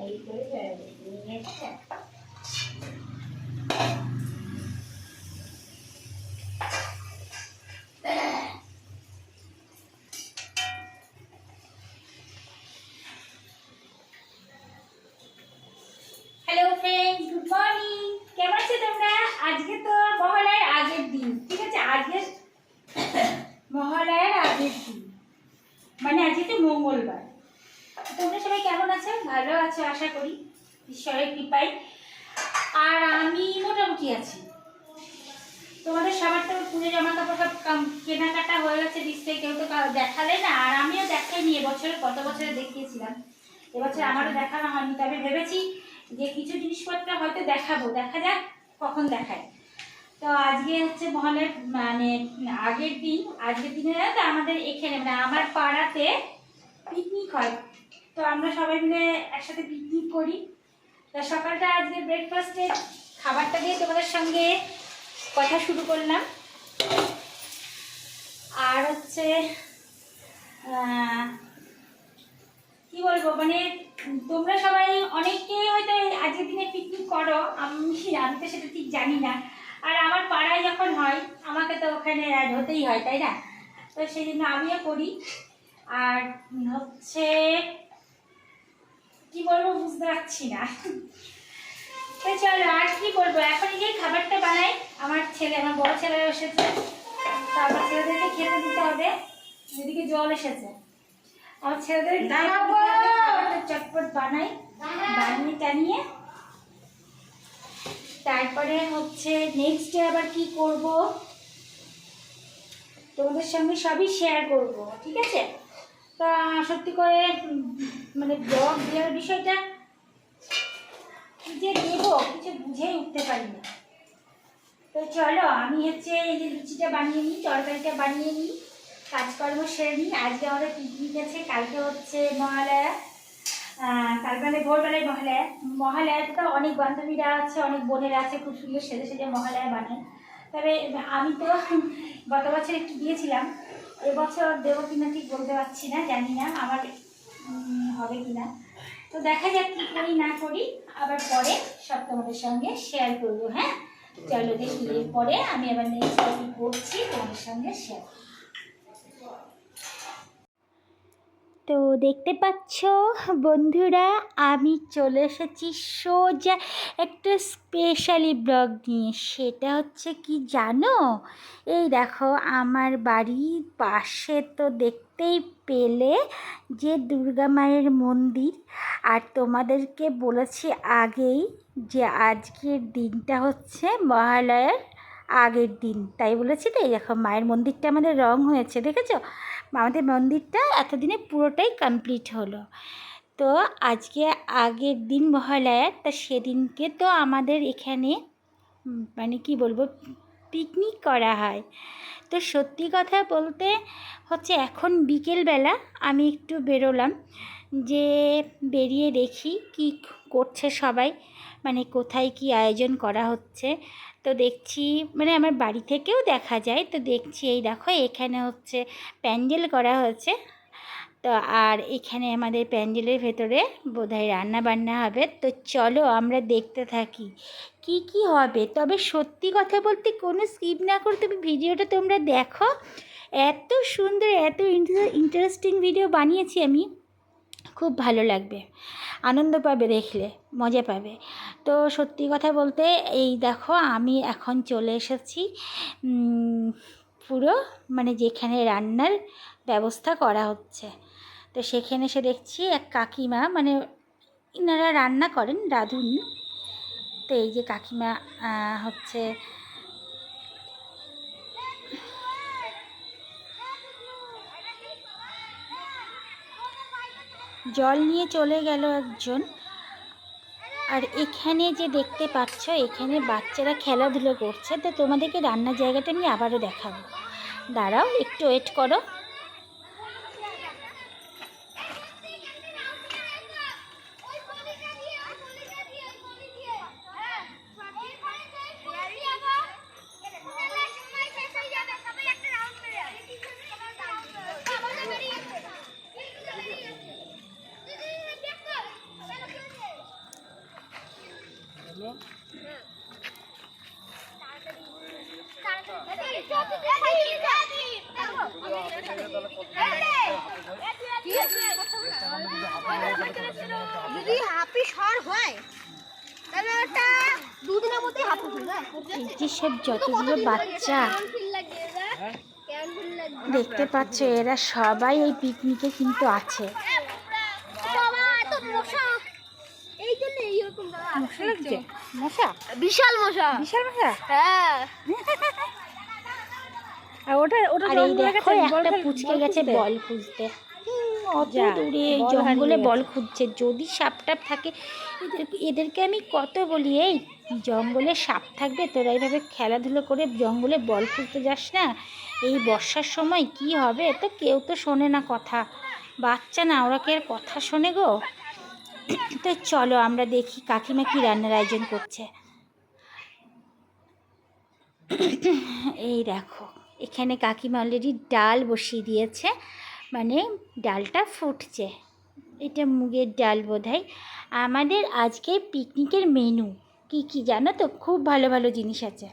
এই করে বেড়াবে নিয়ে এসছে হ্যালো ফ্রেন্ড গুড মর্নিং কেমন আছো তোমরা আজকে তো মহালয়ার আগের দিন ঠিক আছে আজকে মহালয়ার আগের দিন মানে আজকে তো মঙ্গলবার তোমরা সবাই কেমন আছো ভালো আছো আশা করি ঈশ্বরের কৃপায় আর আমি মোটামুটি আছি তোমাদের সবার তো পুজো জামা কাপড় সব কাম- কেনাকাটা হয়ে গেছে নিশ্চয়ই কেউ তো কাউ দেখালে না আমিও দেখাইনি এবছরে কত বছরে দেখিয়েছিলাম। এবছর আমারও দেখানো হয়নি তবে ভেবেছি যে কিছু জিনিসপত্র হয়তো দেখাবো। দেখা যাক কখন দেখায়। তো আজকে হচ্ছে মহলের মানে আগের দিন, আজকের দিনে তো আমাদের এখানে মানে আমার পাড়াতে পিকনিক হয়। তো আমরা সবাই মিলে একসাথে পিকনিক করি। তো সকালটা আজকে ব্রেকফাস্টে খাবারটা দিয়ে তোমাদের সঙ্গে কথা শুরু করলাম। আর হচ্ছে কি বলব? মানে তোমরা সবাই অনেকেই হয়তো আজকের দিনে পিকনিক করো। আমি আমি তো সেটা ঠিক জানি না। আর আমার পাড়ায় যখন হয়, আমাকে তো ওখানে হতেই হয়, তাই না? তো সেই জন্য আমিও করি। আর হচ্ছে, কি বলব বুঝতে পারছি না। তো চলো, আর কি বলব? এখন যে খাবারটা বানাই, আমার ছেলে, আমার বড় ছেলে এসেছে। তো আমার ছেলেদেরকে খেতে দিতে হবে। এদিকে জল এসেছে। আমার ছেলেদের। চটপট বানাই বানিয়ে টানিয়ে। তারপরে হচ্ছে নেক্সট ডে আবার কি করব? তোমাদের সঙ্গে সবই শেয়ার করব ঠিক আছে? তা সত্যি করে মানে ব্লগ দেওয়ার বিষয়টা কি যে দেবো কিছু বুঝেই উঠতে পারি না। তো চলো আমি হচ্ছে এই যে লুচিটা বানিয়ে নিই তরকারিটা বানিয়ে নিই। কাজকর্ম সেরে নিই। আজকে আমাদের পিকনিক আছে কালকে হচ্ছে মহালয়া। আহ, কাল মানে ভোরবেলায় মহালয়া। মহালয়াতে তো অনেক বান্ধবীরা আছে অনেক বোনেরা আছে খুব সুন্দর সেজে সেজে মহালয়া বানায়। তবে আমি তো গত বছর একটু দিয়েছিলাম এবছর দেবো কিনা ঠিক বলতে পারছি না জানি না আমার হবে কিনা। তো দেখা যাক কি করি না করি আবার পরে সব তোমাদের সঙ্গে শেয়ার করব হ্যাঁ? চলো দেখি এরপরে আমি আবার নেক্সট করছি তোমাদের সঙ্গে শেয়ার তো দেখতে পাচ্ছ, বন্ধুরা, আমি চলে এসেছি সোজা একটা স্পেশালি ব্লগ নিয়ে। সেটা হচ্ছে কি জানো? এই দেখো, আমার বাড়ির পাশে তো দেখতেই পেলে যে দুর্গা মায়ের মন্দির। আর তোমাদেরকে বলেছি আগেই যে আজকের দিনটা হচ্ছে মহালয়ার আগের দিন। তাই বলেছি তো? এই দেখো, মায়ের মন্দিরটা আমাদের রং হয়েছে, দেখেছ? আমাদের মন্দিরটা এতদিনে পুরোটাই কমপ্লিট হলো। তো আজকে আগের দিন মহালয়া তা সেদিনকে তো আমাদের এখানে মানে কি বলব পিকনিক করা হয়। তো সত্যি কথা বলতে হচ্ছে এখন বিকেলবেলা আমি একটু বেরোলাম, যে বেরিয়ে দেখি কি করছে সবাই মানে কোথায় কি আয়োজন করা হচ্ছে। তো দেখছি মানে আমার বাড়ি থেকেও দেখা যায়। তো দেখছি এই দেখো, এখানে হচ্ছে প্যান্ডেল করা হয়েছে। তো আর এখানে আমাদের প্যান্ডেলের ভেতরে বোধহয় রান্না বান্না হবে। তো চলো আমরা দেখতে থাকি কি কি হবে। তবে সত্যি কথা বলতে কোনো স্কিপ না করে তুমি ভিডিওটা তোমরা দেখো। এত সুন্দর, এত ইন্টারেস্টিং ভিডিও বানিয়েছি আমি। খুব ভালো লাগবে। আনন্দ পাবে দেখলে, মজা পাবে। তো সত্যি কথা বলতে এই দেখো আমি এখন চলে এসেছি পুরো মানে যেখানে রান্নার ব্যবস্থা করা হচ্ছে। তো সেখানে এসে দেখছি এক কাকিমা মানে ইনারা রান্না করেন, রাঁধুনি। তো এই যে কাকিমা হচ্ছে জল নিয়ে চলে গেল একজন। আর এখানে যে দেখতে পাচ্ছ, এখানে বাচ্চারা খেলাধুলো করছে। তো তোমাদেরকে রান্নার জায়গাটা আমি আবারও দেখাবো। দাঁড়াও, একটু ওয়েট করো। সব যতগুলো বাচ্চা। লাগে দেখতে পাচ্ছ এরা সবাই এই পিকনিকে কিন্তু আছে। বাবা এত মশা। এই জন্য এইরকম বাবা। মশা বিশাল মশা। বিশাল মশা? হ্যাঁ। আর ওটা একটা পুচকে গেছে বল খুঁজতে। অত দূরে জঙ্গলে বল খুঁজছে। যদি সাপ টাপ থাকে এদের এদেরকে আমি কত বলি এই? জঙ্গলে সাপ থাকবে, তোরা এইভাবে খেলাধুলো করে জঙ্গলে বল খুঁজতে যাস না? এই বর্ষার সময় কি হবে? তো কেউ তো শোনে না কথা। বাচ্চা না, ওরা কি আর কথা শোনে গো? তো চলো আমরা দেখি কাকিমা কি রান্নার আয়োজন করছে। এই দেখো, এখানে কাকিমা অলরেডি ডাল বসিয়ে দিয়েছে। মানে ডালটা ফুটছে। এটা মুগের ডাল বোধহয়। আমাদের আজকে পিকনিকের মেনু কি কি জানো তো? খুব ভালো ভালো জিনিস আছে।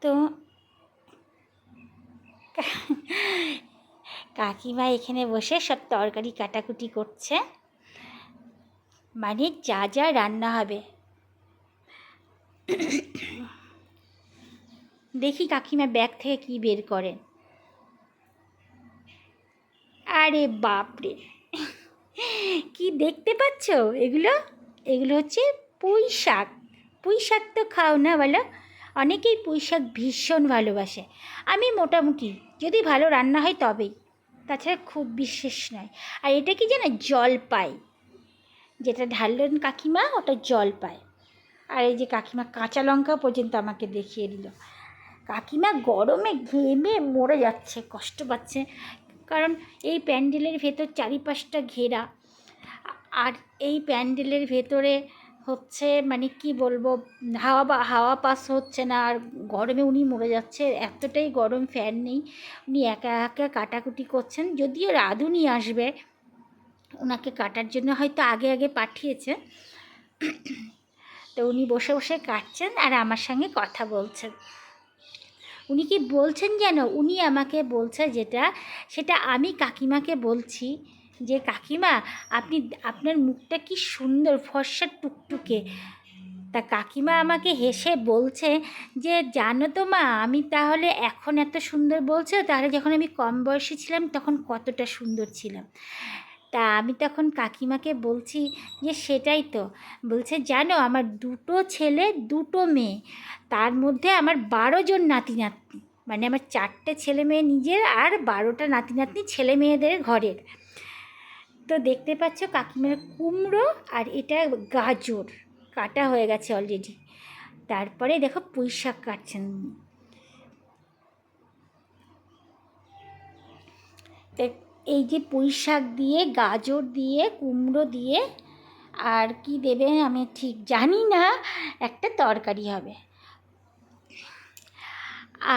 তো কাকিমা এখানে বসে সব তরকারি কাটাকুটি করছে। মানে যা যা রান্না হবে। দেখি কাকিমা ব্যাগ থেকে কি বের করেন আরে বাপরে! কি দেখতে পাচ্ছ? এগুলো এগুলো হচ্ছে পুঁই শাক। পুঁই শাক তো খাও না বলো? অনেকেই পুঁই শাক ভীষণ ভালোবাসে। আমি মোটামুটি, যদি ভালো রান্না হয় তবেই। তাছাড়া খুব বিশেষ নয়। আর এটা কি জানো জলপাই? যেটা ঢাললেন কাকিমা, ওটা জলপাই। আর এই যে কাকিমা কাঁচা লঙ্কা পর্যন্ত আমাকে দেখিয়ে দিল। কাকিমা গরমে ঘেমে মরে যাচ্ছে, কষ্ট পাচ্ছে। কারণ এই প্যান্ডেলের ভেতর চারিপাশটা ঘেরা। আর এই প্যান্ডেলের ভেতরে হচ্ছে মানে কি বলব, হাওয়া বা, হাওয়া পাস হচ্ছে না, আর গরমে উনি মরে যাচ্ছে, এতটাই গরম ফ্যান নেই। উনি একা একা কাটাকুটি করছেন। যদিও রাঁধুনি আসবে ওনাকে কাটার জন্য হয়তো আগে আগে পাঠিয়েছে। তো উনি বসে বসে কাটছেন আর আমার সঙ্গে কথা বলছেন। উনি কি বলছেন যেন? উনি আমাকে বলছে যেটা, সেটা আমি কাকিমাকে বলছি। যে কাকিমা, আপনি, আপনার মুখটা কি সুন্দর, ফর্সা টুকটুকে। তা কাকিমা আমাকে হেসে বলছে যে, জানো তো মা, আমি তাহলে এখন এত সুন্দর বলছো, তাহলে যখন আমি কম বয়সী ছিলাম তখন কতটা সুন্দর ছিলাম। তা আমি তখন কাকিমাকে বলছি যে, সেটাই তো। বলছে, জানো, আমার দুটো ছেলে, দুটো মেয়ে, তার মধ্যে আমার বারো জন নাতি নাতনি মানে আমার চারটে ছেলে মেয়ে নিজের আর বারোটা নাতি নাতনি ছেলে মেয়েদের ঘরের। তো দেখতে পাচ্ছ কাকিমার কুমড়ো আর এটা গাজর। কাটা হয়ে গেছে অলরেডি তারপরে দেখো পুঁই শাক কাটছেন। এই যে পুঁই শাক দিয়ে, গাজর দিয়ে, কুমড়ো দিয়ে, আর কি দেবে আমি ঠিক জানি না, একটা তরকারি হবে।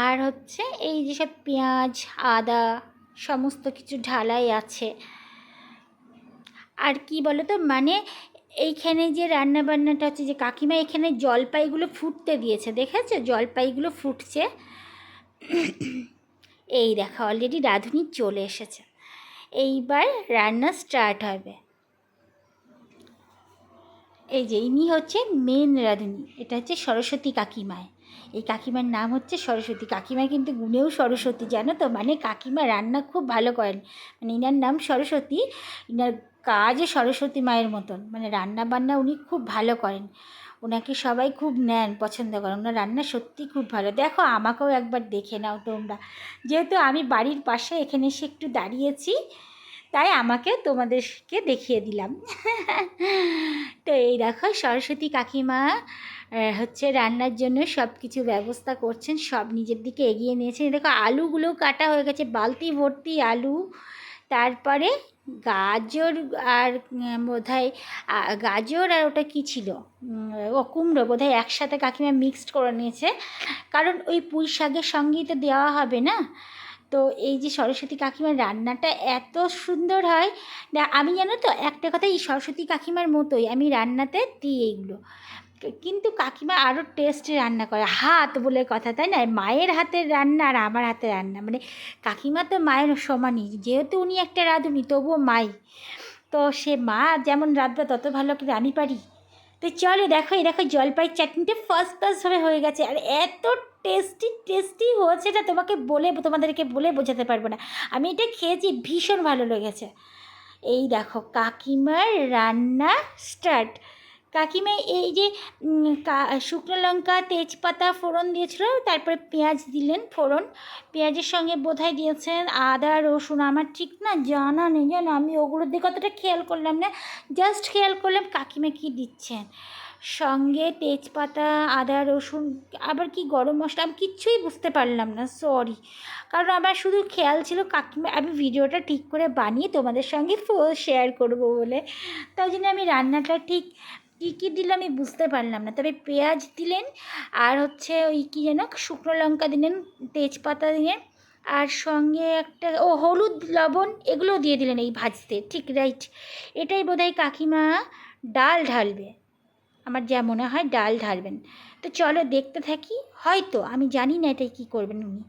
আর হচ্ছে এই যেসব পেঁয়াজ, আদা, সমস্ত কিছু ঢালাই আছে। আর কি বলো তো মানে এইখানে যে রান্না বান্নাটা হচ্ছে যে কাকিমা এখানে জলপাইগুলো ফুটতে দিয়েছে, দেখেছ? জলপাইগুলো ফুটছে। এই দেখা অলরেডি রাঁধুনি চলে এসেছে। এইবার রান্না স্টার্ট হবে। এই যে ইনি হচ্ছে মেন রাঁধুনি, এটা হচ্ছে সরস্বতী কাকিমায়। এই কাকিমার নাম হচ্ছে সরস্বতী। কাকিমা কিন্তু গুণেও সরস্বতী, জানো তো? মানে কাকিমা রান্না খুব ভালো করেন। মানে ইনার নাম সরস্বতী, ইনার কাজও সরস্বতী মায়ের মতন। মানে রান্না বান্না উনি খুব ভালো করেন। ওনাকে সবাই খুব নেন, পছন্দ করেন। ওনার রান্না সত্যি খুব ভালো। দেখো, আমাকেও একবার দেখে নাও তোমরা। যেহেতু আমি বাড়ির পাশে এখানে এসে একটু দাঁড়িয়েছি, তাই আমাকে তোমাদেরকে দেখিয়ে দিলাম। তো এই দেখো, সরস্বতী কাকিমা হচ্ছে রান্নার জন্য সব কিছু ব্যবস্থা করছেন, সব নিজের দিকে এগিয়ে নিয়েছেন। দেখো আলুগুলো কাটা হয়ে গেছে, বালতি ভর্তি আলু, তারপরে গাজর আর বোধ আ, গাজর আর ওটা কী ছিল? ও কুমড়ো বোধহয় একসাথে কাকিমা মিক্সড করে নিয়েছে। কারণ ওই পুঁই শাকের সঙ্গেই তো দেওয়া হবে না? তো তো এই যে সরস্বতী কাকিমার রান্নাটা এত সুন্দর হয়। না আমি জানো তো একটা কথা এই সরস্বতী কাকিমার মতোই আমি রান্নাতে দিই এইগুলো। কিন্তু কাকিমা আরও টেস্টে রান্না করে। হাত বলে কথা, তাই না? মায়ের হাতের রান্না আর আমার হাতের রান্না। মানে কাকিমা তো মায়ের সমানই। যেহেতু উনি একটা রাঁধুনি, তবুও মাই। তো সে মা যেমন রাঁধবে, তত ভালো করে আমি পারি? তো চলো দেখো, এই দেখো জলপাই চাটনিটা ফার্স্ট ক্লাসভাবে হয়ে গেছে। আর এত টেস্টি টেস্টি হয়েছে এটা তোমাকে বলে, তোমাদেরকে বলে বোঝাতে পারব না। আমি এটা খেয়েছি, ভীষণ ভালো লেগেছে। এই দেখো, কাকিমার রান্না স্টার্ট কাকিমা এই যে শুকনো লঙ্কা, তেজপাতা ফোড়ন দিয়েছিল, তারপরে পেঁয়াজ দিলেন ফোড়ন। পেঁয়াজের সঙ্গে বোধহয় দিয়েছেন আদা, রসুন, আমার ঠিক না জানা নেই জানো আমি ওগুলোর দিকে অতটা খেয়াল করলাম না। জাস্ট খেয়াল করলাম কাকিমা কী দিচ্ছেন। সঙ্গে তেজপাতা, আদা, রসুন, আবার কি গরম মশলা, আমি কিচ্ছুই বুঝতে পারলাম না সরি কারণ আমার শুধু খেয়াল ছিল কাকিমা, আমি ভিডিওটা ঠিক করে বানিয়ে তোমাদের সঙ্গে শেয়ার করব বলে। তাই জন্য আমি রান্নাটা ঠিক কী কী দিল আমি বুঝতে পারলাম না। তবে পেঁয়াজ দিলেন, আর হচ্ছে ওই কী যেন, শুকনো লঙ্কা দিলেন, তেজপাতা দিলেন, আর সঙ্গে একটা, ও হলুদ, লবণ এগুলো দিয়ে দিলেন এই ভাজতে। ঠিক রাইট এটাই বোধহয় কাকিমা ডাল ঢালবে। আমার যা মনে হয় ডাল ঢালবেন। তো চলো দেখতে থাকি। হয়তো, আমি জানি না এটাই কী করবেন উনি।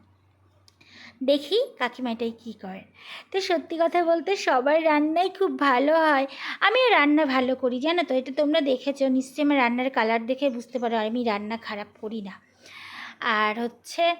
দেখি কাকিমাটাই কি করেন তো সত্যি কথা বলতে সবার রান্নাই খুব ভালো হয়। আমিও রান্না ভালো করি, জানো তো? এটা তোমরা দেখেছ, নিশ্চয়ই আমার রান্নার কালার দেখে বুঝতে পারো, আর আমি রান্না খারাপ করি না। আর হচ্ছে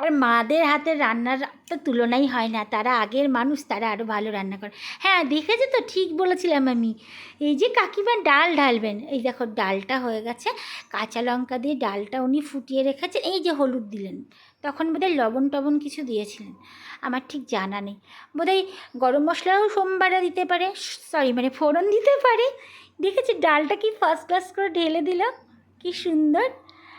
আর মাদের হাতের রান্নার তো তুলনাই হয় না। তারা আগের মানুষ, তারা আরও ভালো রান্না করে। হ্যাঁ দেখেছ তো? ঠিক বলেছিলাম আমি। এই যে কাকিমা ডাল ঢালবেন, এই দেখো ডালটা হয়ে গেছে। কাঁচা লঙ্কা দিয়ে ডালটা উনি ফুটিয়ে রেখেছেন। এই যে হলুদ দিলেন। তখন বোধহয় লবণ টবণ কিছু দিয়েছিলেন। আমার ঠিক জানা নেই। বোধহয় গরম মশলাও সোমবারে দিতে পারে, সরি মানে ফোড়ন দিতে পারে। দেখেছি? ডালটা কি ফার্স্ট ক্লাস করে ঢেলে দিল? কি সুন্দর!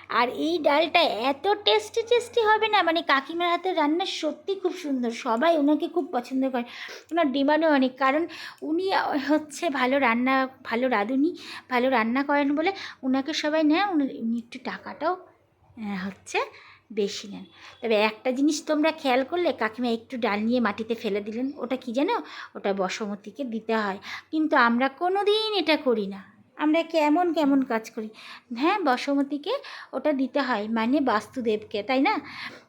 আর এই ডালটা এত টেস্টি টেস্টি হবে না? মানে কাকিমার হাতের রান্না সত্যি খুব সুন্দর। সবাই ওনাকে খুব পছন্দ করে। ওনার ডিমান্ডও অনেক। কারণ উনি হচ্ছে ভালো রান্না, ভালো রাঁধুনি, ভালো রান্না করেন বলে ওনাকে সবাই নেয়। উনি একটু টাকাটাও হচ্ছে বেশি নেন। তবে একটা জিনিস তোমরা খেয়াল করলে, কাকিমা একটু ডাল নিয়ে মাটিতে ফেলে দিলেন। ওটা কি জানো? ওটা বসমতিকে দিতে হয়। কিন্তু আমরা কোনো দিন এটা করি না। আমরা কেমন কেমন কাজ করি? হ্যাঁ বসমতিকে ওটা দিতে হয় মানে বাস্তুদেবকে, তাই না?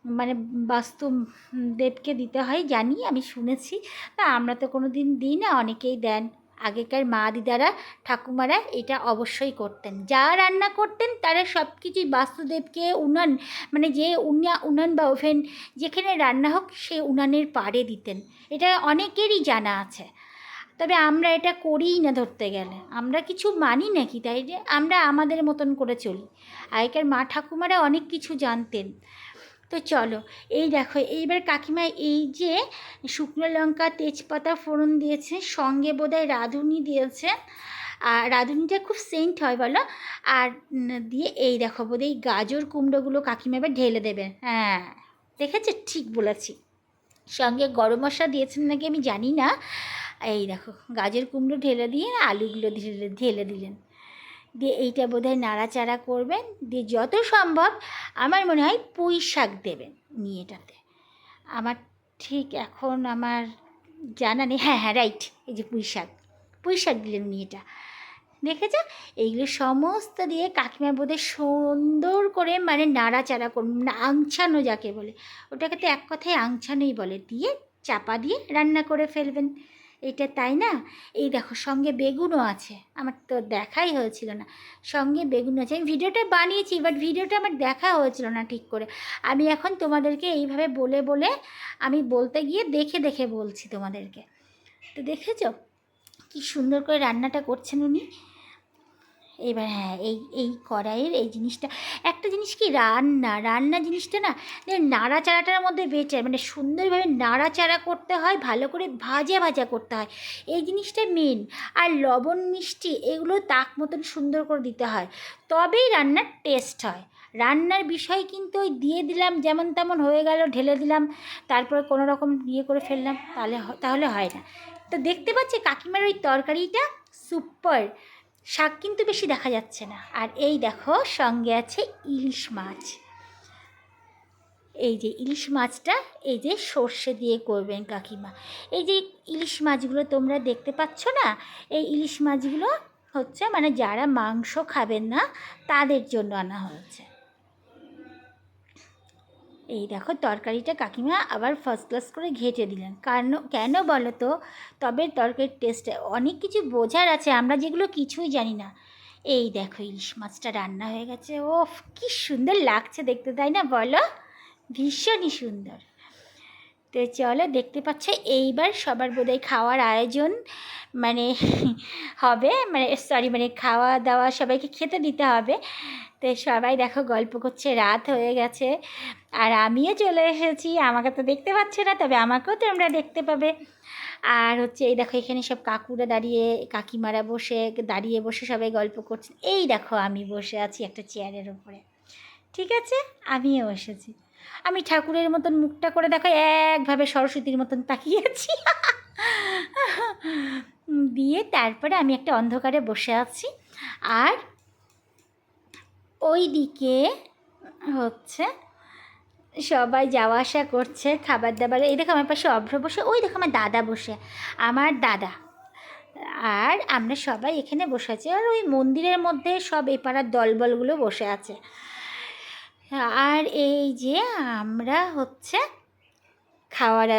মানে বাস্তু দেবকে দিতে হয়, জানি, আমি শুনেছি। তা আমরা তো কোনো দিন দিই না, অনেকেই দেন। আগেকার মা দিদারা, ঠাকুমারা এটা অবশ্যই করতেন। যা রান্না করতেন, তারা সব কিছুই বাস্তুদেবকে উনান মানে যে উনা, উনান বা ওভেন যেখানে রান্না হোক, সে উনানের পাড়ে দিতেন। এটা অনেকেরই জানা আছে। তবে আমরা এটা করিই না ধরতে গেলে। আমরা কিছু মানি নাকি, তাই যে? আমরা আমাদের মতন করে চলি। আগেকার মা ঠাকুমারা অনেক কিছু জানতেন। তো চলো, এই দেখো, এইবার কাকিমা এই যে শুকনো লঙ্কা, তেজপাতা, ফোড়ন দিয়েছে, সঙ্গে বোধহয় রাঁধুনি দিয়েছে। আর রাঁধুনিটা খুব সেন্ট হয় বলো। আর দিয়ে এই দেখো, বোধহয় এই গাজর কুমড়োগুলো কাকিমা এবার ঢেলে দেবে। হ্যাঁ দেখেছে? ঠিক বলেছি। সঙ্গে গরম মশলা দিয়েছেন নাকি আমি জানি না। এই দেখো, গাজর কুমড়ো ঢেলে দিয়ে আলুগুলো ঢেলে ঢেলে দিলেন। দিয়ে এইটা বোধহয় নাড়াচাড়া করবেন, দিয়ে যত সম্ভব আমার মনে হয় পুঁই শাক দেবেন নিয়ে এটাতে। আমার ঠিক এখন আমার জানা নেই হ্যাঁ হ্যাঁ রাইট এই যে পুঁই শাক। পুঁই শাক দিলেন নিয়েটা দেখেছ এইগুলো সমস্ত দিয়ে কাকিমা বোধহয় সুন্দর করে মানে নাড়াচাড়া করুন না আংছানো যাকে বলে। ওটাকে তো এক কথায় আংছানোই বলে, দিয়ে চাপা দিয়ে রান্না করে ফেলবেন। এটা তাই না? এই দেখো, সঙ্গে বেগুনও আছে। আমার তো দেখাই হয়েছিল না। সঙ্গে বেগুন আছে। আমি ভিডিওটা বানিয়েছি বাট ভিডিওটা আমার দেখা হয়েছিল না ঠিক করে। আমি এখন তোমাদেরকে এইভাবে বলে বলে আমি বলতে গিয়ে দেখে দেখে বলছি তোমাদেরকে। তো দেখেছ? কি সুন্দর করে রান্নাটা করছেন উনি। এবার হ্যাঁ এই এই কড়াইয়ের এই জিনিসটা, একটা জিনিস কি রান্না রান্না জিনিসটা না নাড়াচাড়াটার মধ্যে বেটার মানে সুন্দরভাবে নাড়াচাড়া করতে হয়, ভালো করে ভাজা ভাজা করতে হয়। এই জিনিসটা মেন আর লবণ, মিষ্টি এগুলো তাক মতন সুন্দর করে দিতে হয়। তবেই রান্নার টেস্ট হয়। রান্নার বিষয় কিন্তু ওই দিয়ে দিলাম, যেমন তেমন হয়ে গেল, ঢেলে দিলাম, তারপরে কোনো রকম ইয়ে করে ফেললাম, তাহলে তাহলে হয় না। তো দেখতে পাচ্ছি কাকিমার ওই তরকারিটা সুপার শাক কিন্তু বেশি দেখা যাচ্ছে না। আর এই দেখো, সঙ্গে আছে ইলিশ মাছ। এই যে ইলিশ মাছটা, এই যে সর্ষে দিয়ে করবেন কাকিমা। এই যে ইলিশ মাছগুলো তোমরা দেখতে পাচ্ছ না, এই ইলিশ মাছগুলো হচ্ছে মানে যারা মাংস খাবেন না, তাদের জন্য আনা হয়েছে। এই দেখো, তরকারিটা কাকিমা আবার ফার্স্ট ক্লাস করে ঘেটে দিলেন। কারণ, কেন বলো তো? তবে তরকারির টেস্টে অনেক কিছু বোঝার আছে, আমরা যেগুলো কিছুই জানি না। এই দেখো, ইলিশ মাছটা রান্না হয়ে গেছে। ওফ, কি সুন্দর লাগছে দেখতে, তাই না বলো? ভীষণই সুন্দর। তো চলো, দেখতে পাচ্ছ, এইবার সবার বোধহয় খাওয়ার আয়োজন মানে হবে মানে সরি মানে খাওয়া দাওয়া সবাইকে খেতে দিতে হবে। তো সবাই দেখো গল্প করছে, রাত হয়ে গেছে। আর আমিও চলে এসেছি, আমাকে তো দেখতে পাচ্ছে না, তবে আমাকেও তোমরা দেখতে পাবে। আর হচ্ছে এই দেখো, এখানে সব কাকুরা দাঁড়িয়ে, কাকিমারা বসে, দাঁড়িয়ে বসে সবাই গল্প করছে। এই দেখো, আমি বসে আছি একটা চেয়ারের ওপরে ঠিক আছে? আমিও এসেছি আমি ঠাকুরের মতন মুখটা করে দেখো, একভাবে সরস্বতীর মতন তাকিয়েছি। দিয়ে তারপরে আমি একটা অন্ধকারে বসে আছি। আর ওই দিকে হচ্ছে সবাই যাওয়া আসা করছে, খাবার দাবার। এই দেখো আমার পাশে অভ্র বসে, ওই দেখো আমার দাদা বসে, আমার দাদা। আর আমরা সবাই এখানে বসে আছি। আর ওই মন্দিরের মধ্যে সব এই পাড়ার দলবলগুলো বসে আছে। আর এই যে আমরা হচ্ছে খাওয়ার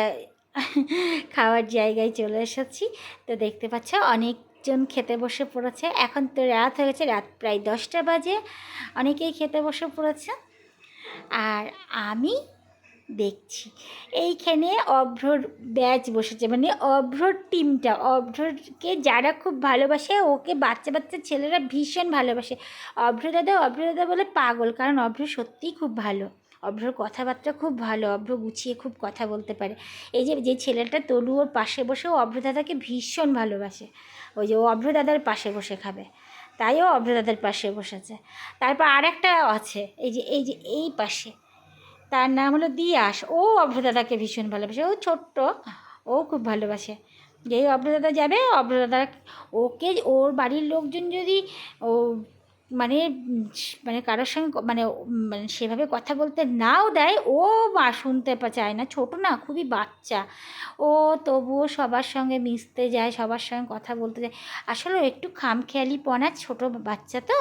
খাওয়ার জায়গায় চলে এসেছি। তো দেখতে পাচ্ছ অনেকজন খেতে বসে পড়েছে। এখন তো রাত হয়ে গেছে, রাত প্রায় দশটা বাজে। অনেকেই খেতে বসে পড়েছে। আর আমি দেখছি, এইখানে অভ্রর ব্যাচ বসেছে। মানে অভ্রর টিমটা অভ্রকে যারা খুব ভালোবাসে, ওকে বাচ্চা বাচ্চা ছেলেরা ভীষণ ভালোবাসে। অভ্র দাদা অভ্র দাদা বলে পাগল, কারণ অভ্র সত্যিই খুব ভালো। অভ্রর কথাবার্তা খুব ভালো, অভ্র গুছিয়ে খুব কথা বলতে পারে। এই যে যে ছেলেটা তলু ওর পাশে বসে, ও অভ্র দাদাকে ভীষণ ভালোবাসে। ওই যে, ও অভ্র দাদার পাশে বসে খাবে। তাইও অভ্র দাদার পাশে বসেছে। তারপর আর একটা আছে, এই যে এই যে, এই পাশে। তার নাম হলো দিয়াস। ও অভ্রদাদাকে ভীষণ ভালোবাসে। ও ছোট্ট, ও খুব ভালোবাসে। যেই অভ্রদাদা যাবে অভ্রদাদা ওকে, ওর বাড়ির লোকজন যদি ও মানে মানে কারোর সঙ্গে মানে মানে সেভাবে কথা বলতে নাও দেয়, ও মা শুনতে চায় না। ছোট না, খুবই বাচ্চা। ও তবুও সবার সঙ্গে মিশতে যায়, সবার সঙ্গে কথা বলতে যায়। আসলে একটু খামখেয়ালি পনা, ছোট বাচ্চা তো।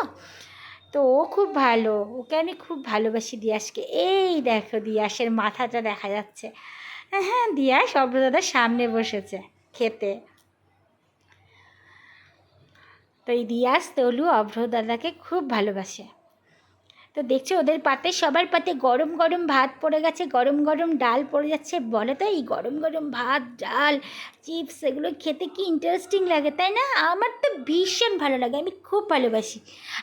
তো ও খুব ভালো। ওকে আমি খুব ভালোবাসি দিয়াসকে। এই দেখো দিয়াসের মাথাটা দেখা যাচ্ছে। হ্যাঁ দিয়াস অভ্রদাদার সামনে বসেছে খেতে। তো এই দিয়াস, তলু অভ্রদাদাকে খুব ভালোবাসে। তো দেখছ, ওদের পাতে সবার পাতে গরম গরম ভাত পড়ে গেছে, গরম গরম ডাল পড়ে যাচ্ছে। বলে তো, এই গরম গরম ভাত, ডাল, চিপস, এগুলো খেতে কি ইন্টারেস্টিং লাগে, তাই না? আমার তো ভীষণ ভালো লাগে, আমি খুব ভালোবাসি।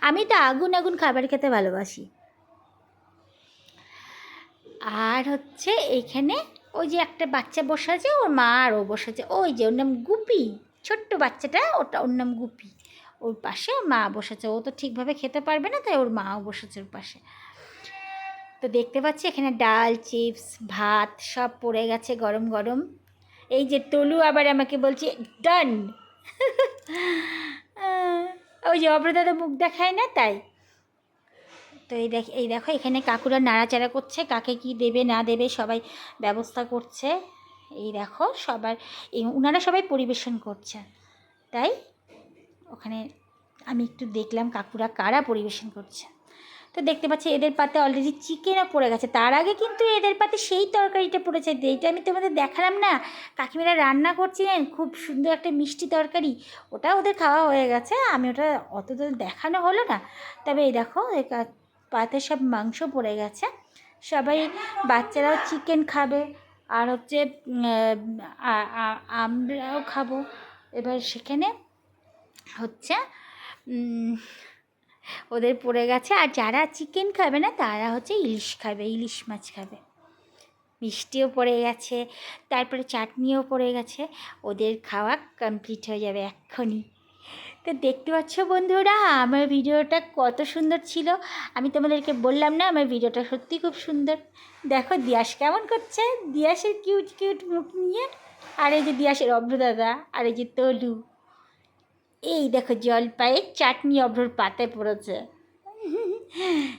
আমি তো আগুন আগুন খাবার খেতে ভালোবাসি। আর হচ্ছে এইখানে ওই যে একটা বাচ্চা বসে আছে, ওর মা আর ও বসেছে ওই যে ওর নাম গুপি, ছোট্ট বাচ্চাটা, ওটা ওর নাম গুপি। ওর পাশে, ওর মা বসেছে। ও তো ঠিকভাবে খেতে পারবে না, তাই ওর মাও বসেছে ওর পাশে। তো দেখতে পাচ্ছি এখানে ডাল, চিপস, ভাত সব পড়ে গেছে গরম গরম। এই যে তলু আবার আমাকে বলছে ডান ওই যে অব্রদাদা মুখ দেখায় না তাই? তো এই দেখ, এই দেখো এখানে কাকুরা নাড়াচাড়া করছে, কাকে কি দেবে না দেবে সবাই ব্যবস্থা করছে। এই দেখো সবার, এই ওনারা সবাই পরিবেশন করছে, তাই? ওখানে আমি একটু দেখলাম কাকুরা কারা পরিবেশন করছে। তো দেখতে পাচ্ছি এদের পাতে অলরেডি চিকেনও পড়ে গেছে। তার আগে কিন্তু এদের পাতে সেই তরকারিটা পড়েছে। এইটা আমি তোমাদের দেখালাম না। কাকিমারা রান্না করছিলেন, খুব সুন্দর একটা মিষ্টি তরকারি। ওটা ওদের খাওয়া হয়ে গেছে। আমি ওটা অত তো দেখানো হলো না। তবে এই দেখো পাতে সব মাংস পড়ে গেছে। সবাই বাচ্চারাও চিকেন খাবে। আর হচ্ছে আমরাও খাব। এবার সেখানে হচ্ছে ওদের পড়ে গেছে। আর যারা চিকেন খাবে না, তারা হচ্ছে ইলিশ খাবে, ইলিশ মাছ খাবে। মিষ্টিও পড়ে গেছে, তারপরে চাটনিও পড়ে গেছে। ওদের খাওয়া কমপ্লিট হয়ে যাবে এক্ষুনি। তো দেখতে পাচ্ছ বন্ধুরা, আমার ভিডিওটা কত সুন্দর ছিল। আমি তোমাদেরকে বললাম না, আমার ভিডিওটা সত্যি খুব সুন্দর। দেখো, দিয়াস কেমন করছে? দিয়াসের কিউট কিউট মুখ নিয়ে, আর এই যে দিয়াসের অভ্রদাদা আর এই যে তলু। এই দেখো জলপাইয়ের চাটনি অভ্রর পাতে পড়েছে।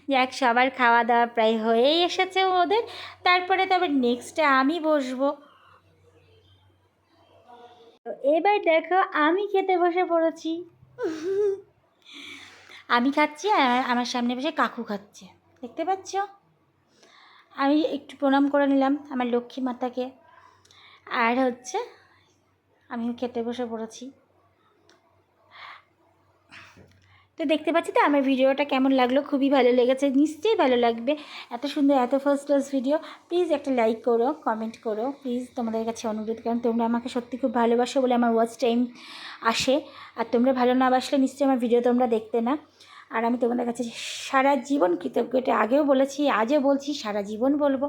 যাক, সবার খাওয়া দাওয়া প্রায় হয়েই এসেছে ওদের। তারপরে তবে নেক্সটে আমি বসবো। এবার দেখো আমি খেতে বসে পড়েছি। আমি খাচ্ছি আর আমার সামনে বসে কাকু খাচ্ছে। দেখতে পাচ্ছ? আমি একটু প্রণাম করে নিলাম আমার লক্ষ্মী মাতাকে। আর হচ্ছে, আমিও খেতে বসে পড়েছি। তো দেখতে পাচ্ছি তো আমার ভিডিওটা কেমন লাগল? খুবই ভালো লেগেছে, নিশ্চয়ই ভালো লাগবে। এত সুন্দর, এত ফার্স্ট ক্লাস ভিডিও প্লিজ একটা লাইক করো কমেন্ট করো। প্লিজ তোমাদের কাছে অনুরোধ, কারণ তোমরা আমাকে সত্যি খুব ভালোবাসো বলে আমার ওয়াচ টাইম আসে। আর তোমরা ভালো না বাসলে নিশ্চয়ই আমার ভিডিও তোমরা দেখতে না। আর আমি তোমাদের কাছে সারা জীবন কৃতজ্ঞ, এটা আগেও বলেছি, আজও বলছি, সারা জীবন বলব।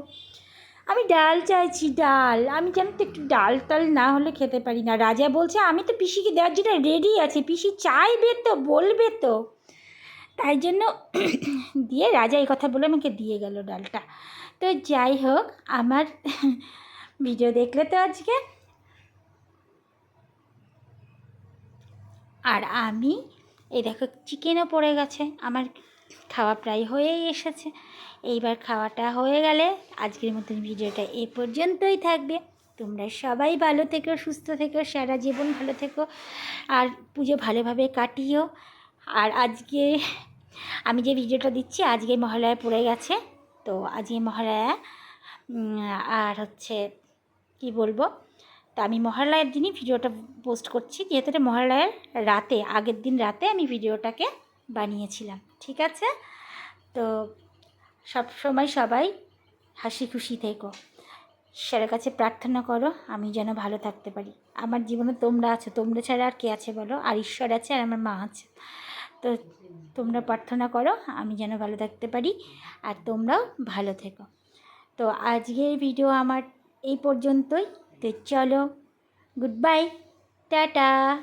আমি ডাল চাইছি, ডাল। আমি কেন তো একটু ডাল টাল না হলে খেতে পারি না। রাজা বলছে, আমি তো পিসিকে দেওয়ার জন্য রেডি আছে। পিসি চাইবে তো, বলবে তো। তাই জন্য দিয়ে রাজা এই কথা বলে আমাকে দিয়ে গেল ডালটা। তো যাই হোক, আমার ভিডিও দেখলে তো আজকে। আর আমি, এই দেখো চিকেনও পড়ে গেছে। আমার খাওয়া প্রায় হয়েই এসেছে। এইবার খাওয়াটা হয়ে গেলে আজকের মতন ভিডিওটা এ পর্যন্তই থাকবে। তোমরা সবাই ভালো থেকো, সুস্থ থেকো, সারা জীবন ভালো থেকো, আর পুজো ভালোভাবে কাটিও। আর আজকে আমি যে ভিডিওটা দিচ্ছি আজকে মহালয়া পড়ে গেছে। তো আজকে মহালয়া আর হচ্ছে কি বলব? তা আমি মহালয়ার দিনই ভিডিওটা পোস্ট করছি, যেহেতু এটা মহালয়ার রাতে, আগের দিন রাতে আমি ভিডিওটাকে বানিয়েছিলাম। ঠিক আছে? তো সব সময় সবাই হাসি খুশি থেকো। ঈশ্বরের কাছে প্রার্থনা করো, আমি যেন ভালো থাকতে পারি। আমার জীবনে তোমরা আছো, তোমরা ছাড়া আর কে আছে বলো? আর ঈশ্বর আছে, আর আমার মা আছে। তো তোমরা প্রার্থনা করো, আমি যেন ভালো থাকতে পারি, আর তোমরাও ভালো থেকো। তো আজকের ভিডিও আমার এই পর্যন্তই। তো চলো গুড বাই টাটা।